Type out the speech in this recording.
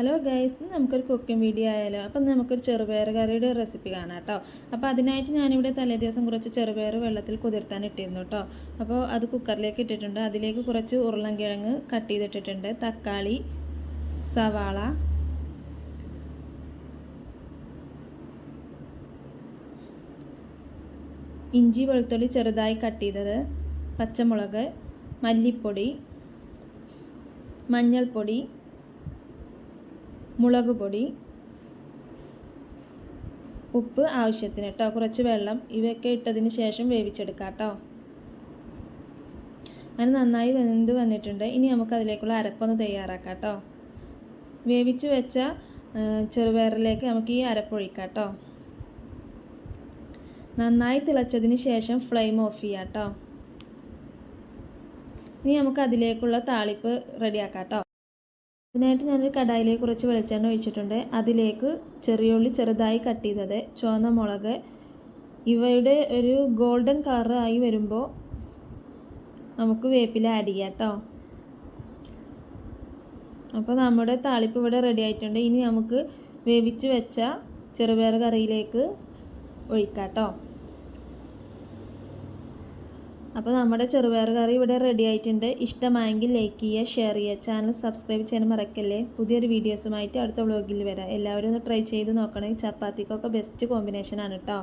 Hello guys നമുക്കൊരു cooking video ആയാലോ? അപ്പം നമുക്കൊരു ചെറുപയർ കറിയുടെ റെസിപ്പി കാണാം കേട്ടോ. അപ്പോൾ അതിനായിട്ട് ഞാനിവിടെ തലേദിവസം കുറച്ച് ചെറുപയർ വെള്ളത്തിൽ കുതിർത്താൻ ഇട്ടിരുന്നു കേട്ടോ. അപ്പോൾ അത് കുക്കറിലേക്ക് ഇട്ടിട്ടുണ്ട്. അതിലേക്ക് കുറച്ച് ഉരുളൻകിഴങ്ങ് കട്ട് ചെയ്തിട്ടിട്ടുണ്ട്. തക്കാളി സവാള ഇഞ്ചി വെളുത്തുള്ളി ചെറുതായി കട്ട് ചെയ്തത് പച്ചമുളക് മല്ലിപ്പൊടി മഞ്ഞൾപ്പൊടി മുളക് പൊടി ഉപ്പ് ആവശ്യത്തിന് കേട്ടോ കുറച്ച് വെള്ളം ഇവയൊക്കെ ഇട്ടതിന് ശേഷം വേവിച്ചെടുക്കാം കേട്ടോ അങ്ങനെ നന്നായി വെന്ത് വന്നിട്ടുണ്ട്. ഇനി നമുക്ക് അതിലേക്കുള്ള അരപ്പൊന്ന് തയ്യാറാക്കാം കേട്ടോ വേവിച്ച് വെച്ച ചെറുപയറിലേക്ക് നമുക്ക് ഈ അരപ്പൊഴിക്കാം കേട്ടോ നന്നായി തിളച്ചതിന് ശേഷം ഫ്ലെയിം ഓഫ് ചെയ്യാം കേട്ടോ ഇനി നമുക്ക് അതിലേക്കുള്ള താളിപ്പ് റെഡിയാക്കാം കേട്ടോ അതിനായിട്ട് ഞാനൊരു കടായിലേക്ക് കുറച്ച് വെളിച്ചെണ്ണ ഒഴിച്ചിട്ടുണ്ട്. അതിലേക്ക് ചെറിയ ഉള്ളി ചെറുതായി കട്ട് ചെയ്തത്. ചുവന്ന മുളക്. ഇവയുടെ ഒരു ഗോൾഡൻ കളർ ആയി വരുമ്പോൾ നമുക്ക് വേപ്പില ആഡ് ചെയ്യാം കേട്ടോ. അപ്പോൾ നമ്മുടെ താളിപ്പ് ഇവിടെ റെഡി ആയിട്ടുണ്ട്. ഇനി നമുക്ക് വേവിച്ച് വെച്ച ചെറുപയർ കറിയിലേക്ക് ഒഴിക്കാം കേട്ടോ. അപ്പോൾ നമ്മുടെ ചെറുപയർ കറി ഇവിടെ റെഡി ആയിട്ടുണ്ട്. ഇഷ്ടമായെങ്കിൽ ലൈക്ക് ചെയ്യുക ഷെയർ ചെയ്യുക. ചാനൽ സബ്സ്ക്രൈബ് ചെയ്യാൻ മറക്കല്ലേ? പുതിയൊരു വീഡിയോസുമായിട്ട് അടുത്ത വ്ളോഗിൽ വരാം. എല്ലാവരും ഒന്ന് ട്രൈ ചെയ്ത് നോക്കണേ. ചപ്പാത്തിക്കൊക്കെ ബെസ്റ്റ് കോമ്പിനേഷനാണ് കേട്ടോ